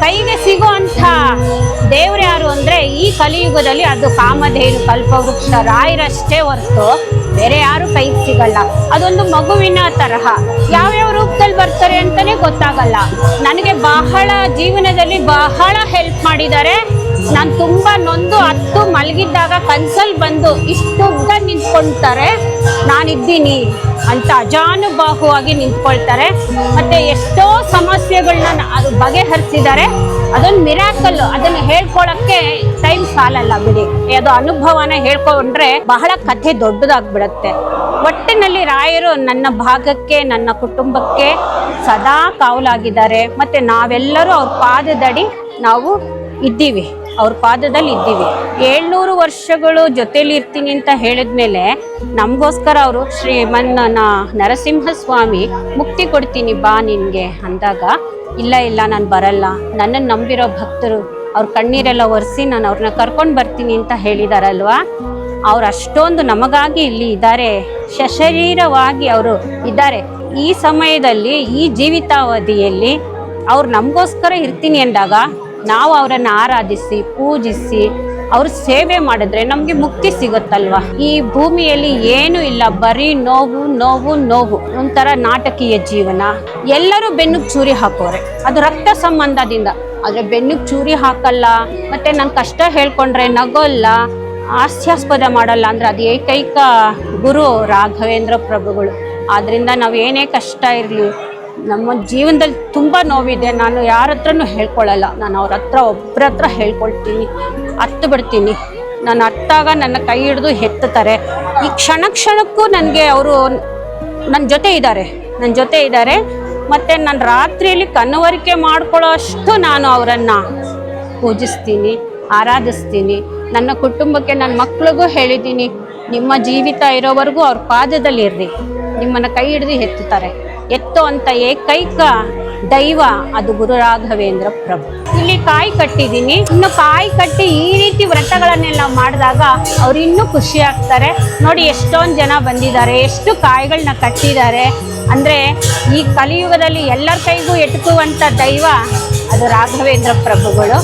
ಕೈಗೆ ಸಿಗುವಂಥ ದೇವ್ರು ಯಾರು ಅಂದ್ರೆ ಈ ಕಲಿಯುಗದಲ್ಲಿ ಅದು ಕಾಮಧೇನು, ಕಲ್ಪವೃಕ್ಷ, ರಾಯರಷ್ಟೇ ಹೊರತು ಬೇರೆ ಯಾರು ಕೈಗೆ ಸಿಗಲ್ಲ. ಅದೊಂದು ಮಗುವಿನ ತರಹ. ಯಾವ್ಯಾವ ರೂಪದಲ್ಲಿ ಬರ್ತಾರೆ ಅಂತಲೇ ಗೊತ್ತಾಗಲ್ಲ. ನನಗೆ ಬಹಳ ಜೀವನದಲ್ಲಿ ಬಹಳ ಹೆಲ್ಪ್ ಮಾಡಿದ್ದಾರೆ. ನಾನು ತುಂಬಾ ನೊಂದು ಹತ್ತು ಮಲಗಿದ್ದಾಗ ಕನ್ಸಲ್ಲಿ ಬಂದು ಇಷ್ಟು ನಿಂತ್ಕೊಳ್ತಾರೆ ನಾನಿದ್ದೀನಿ ಅಂತ ಅಜಾನುಬಾಹುವಾಗಿ ನಿಂತ್ಕೊಳ್ತಾರೆ. ಮತ್ತೆ ಎಷ್ಟೋ ಸಮಸ್ಯೆಗಳನ್ನ ಅದು ಬಗೆಹರಿಸಿದ್ದಾರೆ ಅದೊಂದು ಮಿರಾಕಲ್ ಅದನ್ನ ಹೇಳ್ಕೊಳಕ್ಕೆ ಟೈಮ್ ಸಾಲಲ್ಲ ಬಿಡಿ. ಅದು ಅನುಭವನ ಹೇಳ್ಕೊಂಡ್ರೆ ಬಹಳ ಕಥೆ ದೊಡ್ಡದಾಗ್ಬಿಡತ್ತೆ. ಒಟ್ಟಿನಲ್ಲಿ ರಾಯರು ನನ್ನ ಭಾಗಕ್ಕೆ, ನನ್ನ ಕುಟುಂಬಕ್ಕೆ ಸದಾ ಕಾವಲಾಗಿದ್ದಾರೆ. ಮತ್ತೆ ನಾವೆಲ್ಲರೂ ಅವ್ರ ಪಾದದಡಿ ನಾವು ಇದ್ದೀವಿ. ಅವ್ರ ಪಾದದಲ್ಲಿ ಇದ್ದೀವಿ. ಏಳ್ನೂರು ವರ್ಷಗಳು ಜೊತೆಲಿ ಇರ್ತೀನಿ ಅಂತ ಹೇಳಿದ್ಮೇಲೆ ನಮಗೋಸ್ಕರ ಅವರು ಶ್ರೀಮನ್ನ ನರಸಿಂಹ ಸ್ವಾಮಿ ಮುಕ್ತಿ ಕೊಡ್ತೀನಿ ಬಾ ನಿನಗೆ ಅಂದಾಗ, ಇಲ್ಲ ಇಲ್ಲ, ನಾನು ಬರಲ್ಲ. ನನ್ನನ್ನು ನಂಬಿರೋ ಭಕ್ತರು ಅವ್ರ ಕಣ್ಣೀರೆಲ್ಲ ಒರೆಸಿ ನಾನು ಅವ್ರನ್ನ ಕರ್ಕೊಂಡು ಬರ್ತೀನಿ ಅಂತ ಹೇಳಿದಾರಲ್ವಾ? ಅವ್ರು ಅಷ್ಟೊಂದು ನಮಗಾಗಿ ಇಲ್ಲಿ ಇದ್ದಾರೆ ಸಶರೀರವಾಗಿ ಅವರು ಇದ್ದಾರೆ. ಈ ಸಮಯದಲ್ಲಿ, ಈ ಜೀವಿತಾವಧಿಯಲ್ಲಿ ಅವ್ರು ನಮಗೋಸ್ಕರ ಇರ್ತೀನಿ ಅಂದಾಗ ನಾವು ಅವರನ್ನು ಆರಾಧಿಸಿ, ಪೂಜಿಸಿ, ಅವ್ರ ಸೇವೆ ಮಾಡಿದ್ರೆ ನಮಗೆ ಮುಕ್ತಿ ಸಿಗುತ್ತಲ್ವಾ? ಈ ಭೂಮಿಯಲ್ಲಿ ಏನು ಇಲ್ಲ, ಬರೀ ನೋವು ನೋವು ನೋವು. ಒಂಥರ ನಾಟಕೀಯ ಜೀವನ. ಎಲ್ಲರೂ ಬೆನ್ನಿಗೆ ಚೂರಿ ಹಾಕೋರೆ. ಅದು ರಕ್ತ ಸಂಬಂಧದಿಂದ. ಆದರೆ ಬೆನ್ನಿಗೆ ಚೂರಿ ಹಾಕಲ್ಲ, ಮತ್ತೆ ನನ್ನ ಕಷ್ಟ ಹೇಳ್ಕೊಂಡ್ರೆ ನಗೋಲ್ಲ, ಹಾಸ್ಯಾಸ್ಪದ ಮಾಡಲ್ಲ ಅಂದ್ರೆ ಅದು ಏಕೈಕ ಗುರು ರಾಘವೇಂದ್ರ ಪ್ರಭುಗಳು. ಆದ್ರಿಂದ ನಾವು ಏನೇ ಕಷ್ಟ ಇರಲಿ ನಮ್ಮ ಜೀವನದಲ್ಲಿ ತುಂಬ ನೋವಿದೆ. ನಾನು ಯಾರ ಹತ್ರನೂ ಹೇಳ್ಕೊಳ್ಳಲ್ಲ. ನಾನು ಅವ್ರ ಹತ್ರ ಒಬ್ಬರ ಹತ್ರ ಹೇಳ್ಕೊಳ್ತೀನಿ. ಹತ್ತು ಬಿಡ್ತೀನಿ. ನಾನು ಹತ್ತಾಗ ನನ್ನ ಕೈ ಹಿಡಿದು ಎತ್ತುತ್ತಾರೆ. ಈ ಕ್ಷಣ ಕ್ಷಣಕ್ಕೂ ನನಗೆ ಅವರು ನನ್ನ ಜೊತೆ ಇದ್ದಾರೆ. ನನ್ನ ಜೊತೆ ಇದ್ದಾರೆ. ಮತ್ತು ನಾನು ರಾತ್ರಿಯಲ್ಲಿ ಕನವರಿಕೆ ಮಾಡ್ಕೊಳ್ಳೋ ಅಷ್ಟು ನಾನು ಅವರನ್ನು ಪೂಜಿಸ್ತೀನಿ, ಆರಾಧಿಸ್ತೀನಿ. ನನ್ನ ಕುಟುಂಬಕ್ಕೆ ನನ್ನ ಮಕ್ಕಳಿಗೂ ಹೇಳಿದ್ದೀನಿ, ನಿಮ್ಮ ಜೀವಿತ ಇರೋವರೆಗೂ ಅವ್ರ ಪಾದದಲ್ಲಿ ನಿಮ್ಮನ್ನು ನಿಮ್ಮನ್ನ ಕೈ ಹಿಡಿದು ಎತ್ತುತ್ತಾರೆ. ಎತ್ತು ಅಂತ ಏಕೈಕ ದೈವ, ಅದು ಗುರು ರಾಘವೇಂದ್ರ ಪ್ರಭು. ಇಲ್ಲಿ ಕಾಯಿ ಕಟ್ಟಿದ್ದೀನಿ. ಇನ್ನು ಕಾಯಿ ಕಟ್ಟಿ ಈ ರೀತಿ ವ್ರತಗಳನ್ನೆಲ್ಲ ಮಾಡಿದಾಗ ಅವ್ರು ಇನ್ನೂ ಖುಷಿ ಆಗ್ತಾರೆ. ನೋಡಿ, ಎಷ್ಟೊಂದು ಜನ ಬಂದಿದ್ದಾರೆ, ಎಷ್ಟು ಕಾಯಿಗಳನ್ನ ಕಟ್ಟಿದ್ದಾರೆ. ಅಂದರೆ ಈ ಕಲಿಯುಗದಲ್ಲಿ ಎಲ್ಲರ ಕೈಗೂ ಎಟುಕುವಂಥ ದೈವ ಅದು ರಾಘವೇಂದ್ರ ಪ್ರಭುಗಳು.